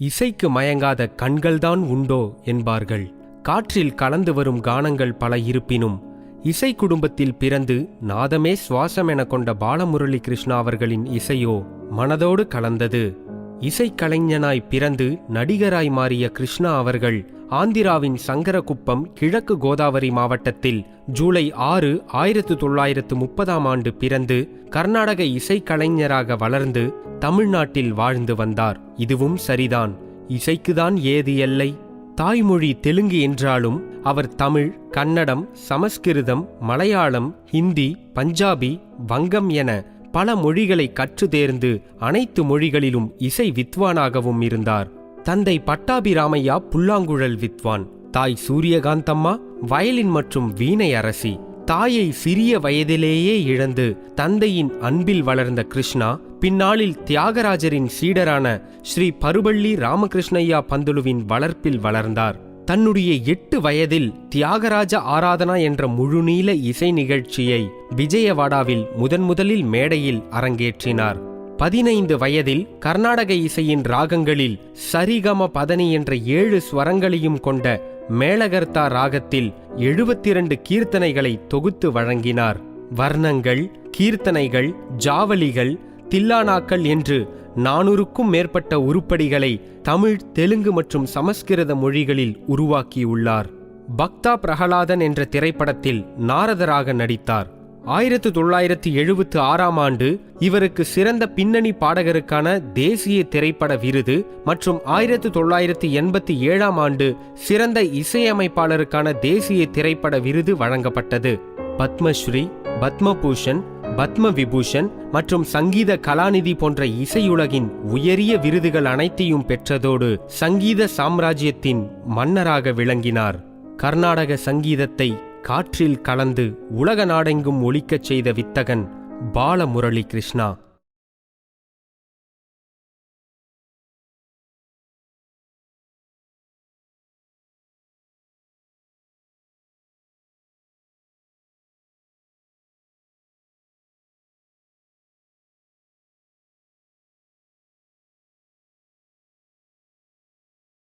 இசைக்கு மயங்காத கண்கள்தான் உண்டோ என்பார்கள். காற்றில் கலந்து வரும் கானங்கள் பல இருப்பினும் இசை குடும்பத்தில் பிறந்து நாதமே சுவாசம் என கொண்ட பாலமுரளி கிருஷ்ணா அவர்களின் இசையோ மனதோடு கலந்தது. இசைக்கலைஞனாய் பிறந்து நடிகராய் மாறிய கிருஷ்ணா அவர்கள் ஆந்திராவின் சங்கரகுப்பம் கிழக்கு கோதாவரி மாவட்டத்தில் ஜூலை ஆறு ஆயிரத்து தொள்ளாயிரத்து முப்பதாம் ஆண்டு பிறந்து கர்நாடக இசைக்கலைஞராக வளர்ந்து தமிழ்நாட்டில் வாழ்ந்து வந்தார். இதுவும் சரிதான். இசைக்குதான் ஏது எல்லை? தாய்மொழி தெலுங்கு என்றாலும் அவர் தமிழ் கன்னடம் சமஸ்கிருதம் மலையாளம் ஹிந்தி பஞ்சாபி வங்கம் என பல மொழிகளை கற்று தேர்ந்து அனைத்து மொழிகளிலும் இசை வித்வானாகவும் இருந்தார். தந்தை பட்டாபிராமையா புல்லாங்குழல் வித்வான். தாய் சூரியகாந்தம்மா வயலின் மற்றும் வீணை அரசி. தாயை சிறிய வயதிலேயே இழந்து தந்தையின் அன்பில் வளர்ந்த கிருஷ்ணா பின்னாளில் தியாகராஜரின் சீடரான ஸ்ரீ பருபள்ளி ராமகிருஷ்ணய்யா பந்துலுவின் வளர்ப்பில் வளர்ந்தார். தன்னுடைய எட்டு வயதில் தியாகராஜ ஆராதனா என்ற முழுநீள இசை நிகழ்ச்சியை விஜயவாடாவில் முதன் முதலில் மேடையில் அரங்கேற்றினார். பதினைந்து வயதில் கர்நாடக இசையின் ராகங்களில் சரிகம பதனி என்ற ஏழு ஸ்வரங்களையும் கொண்ட மேலகர்த்தா ராகத்தில் எழுபத்திரண்டு கீர்த்தனைகளை தொகுத்து வழங்கினார். வர்ணங்கள் கீர்த்தனைகள் ஜாவலிகள் தில்லானாக்கள் என்று நானூறுக்கும் மேற்பட்ட உருப்படிகளை தமிழ் தெலுங்கு மற்றும் சமஸ்கிருத மொழிகளில் உருவாக்கியுள்ளார். பக்தா பிரகலாதன் என்ற திரைப்படத்தில் நாரதராக நடித்தார். ஆயிரத்து தொள்ளாயிரத்து எழுபத்து ஆறாம் ஆண்டு இவருக்கு சிறந்த பின்னணி பாடகருக்கான தேசிய திரைப்பட விருது மற்றும் ஆயிரத்து தொள்ளாயிரத்து எண்பத்தி ஏழாம் ஆண்டு சிறந்த இசையமைப்பாளருக்கான தேசிய திரைப்பட விருது வழங்கப்பட்டது. பத்மஸ்ரீ பத்மபூஷன் பத்ம விபூஷன் மற்றும் சங்கீத கலாநிதி போன்ற இசையுலகின் உயரிய விருதுகள் அனைத்தையும் பெற்றதோடு சங்கீத சாம்ராஜ்யத்தின் மன்னராக விளங்கினார். கர்நாடக சங்கீதத்தை காற்றில் கலந்து உலக நாடெங்கும் ஒழிக்கச் செய்த வித்தகன் பாலமுரளி கிருஷ்ணா